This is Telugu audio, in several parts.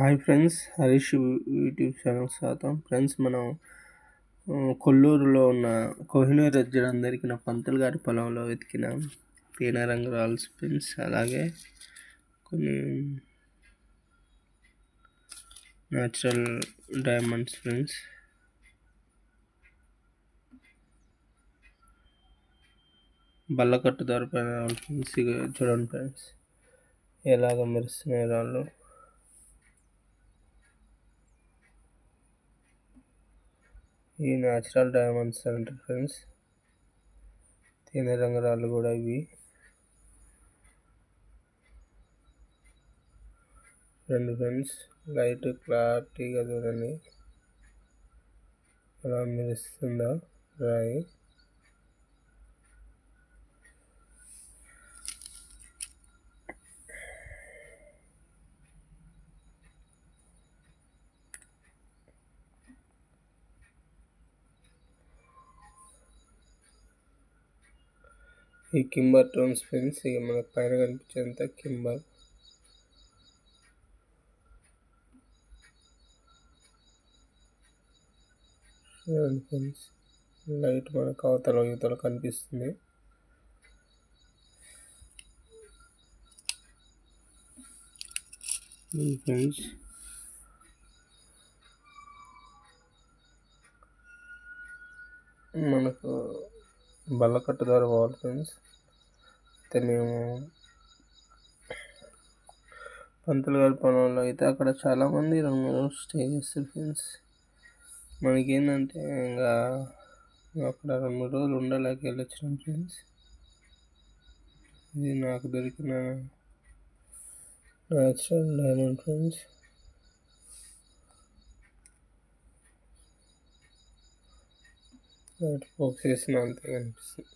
Hi friends Harish YouTube channel స్వాగతం. ఫ్రెండ్స్ మనం కొల్లూరులో ఉన్న కోహినూర్ రజ్జడం దొరికిన పంతులు గారి పొలంలో వెతికిన తేనె రంగు రాల్స్ ఫ్రెండ్స్ అలాగే కొన్ని న్యాచురల్ డైమండ్స్ ఫ్రెండ్స్ బల్లకట్టు ధర పైన ఫ్రెండ్స్ చూడండి ఫ్రెండ్స్. ఎలాగ మెరుస్తున్నాయి రాళ్ళు. ఈ న్యాచురల్ డైమండ్స్ అంటారు ఫ్రెండ్స్ తినే రంగురాళ్ళు కూడా ఇవి. రెండు ఫ్రెండ్స్ లైట్ క్లారిటీగా చూడండి. అలా మెరుస్తుందా? రాయి ఈ కింబర్ టోన్స్ ఫ్రెండ్స్ ఇక మనకు పైన కనిపించేంత కింబర్. ఫ్రెండ్స్ లైట్ మనకు అవతల యువతల కనిపిస్తుంది. ఫ్రెండ్స్ మనకు బల్లకట్టు ద్వారా పోవాలి ఫ్రెండ్స్ అయితే మేము పంతులు గారి పొలంలో అయితే అక్కడ చాలామంది రెండు మూడు రోజులు స్టే చేస్తారు ఫ్రెండ్స్ మనకేంటంటే ఇంకా అక్కడ రెండు మూడు రోజులు ఉండలేక వెళ్ళొచ్చినాం ఫ్రెండ్స్ ఇది నాకు దొరికిన natural diamond friends light focus చేసిన అంతే కనిపిస్తుంది.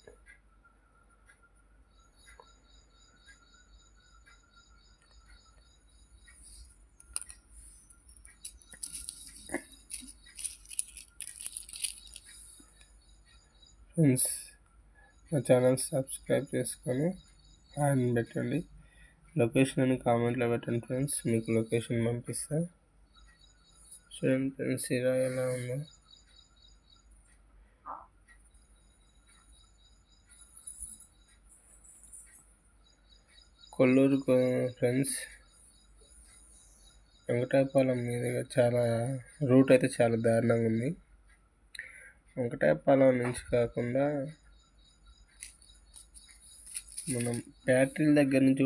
ఫ్రెండ్స్ మా ఛానల్ సబ్స్క్రైబ్ చేసుకొని హ్యాండ్ పెట్టండి. లొకేషన్ అని కామెంట్లో పెట్టండి ఫ్రెండ్స్ మీకు లొకేషన్ పంపిస్తా. చూడండి ఫ్రెండ్స్ ఇలా ఎలా ఉందో. కొల్లూరు ఫ్రెండ్స్ వెంకటాయపాలెం మీదుగా చాలా రూట్ అయితే చాలా దారుణంగా ఉంది. వెంకటాయపాలెం నుంచి కాకుండా మనం బ్యాటరీల దగ్గర నుంచి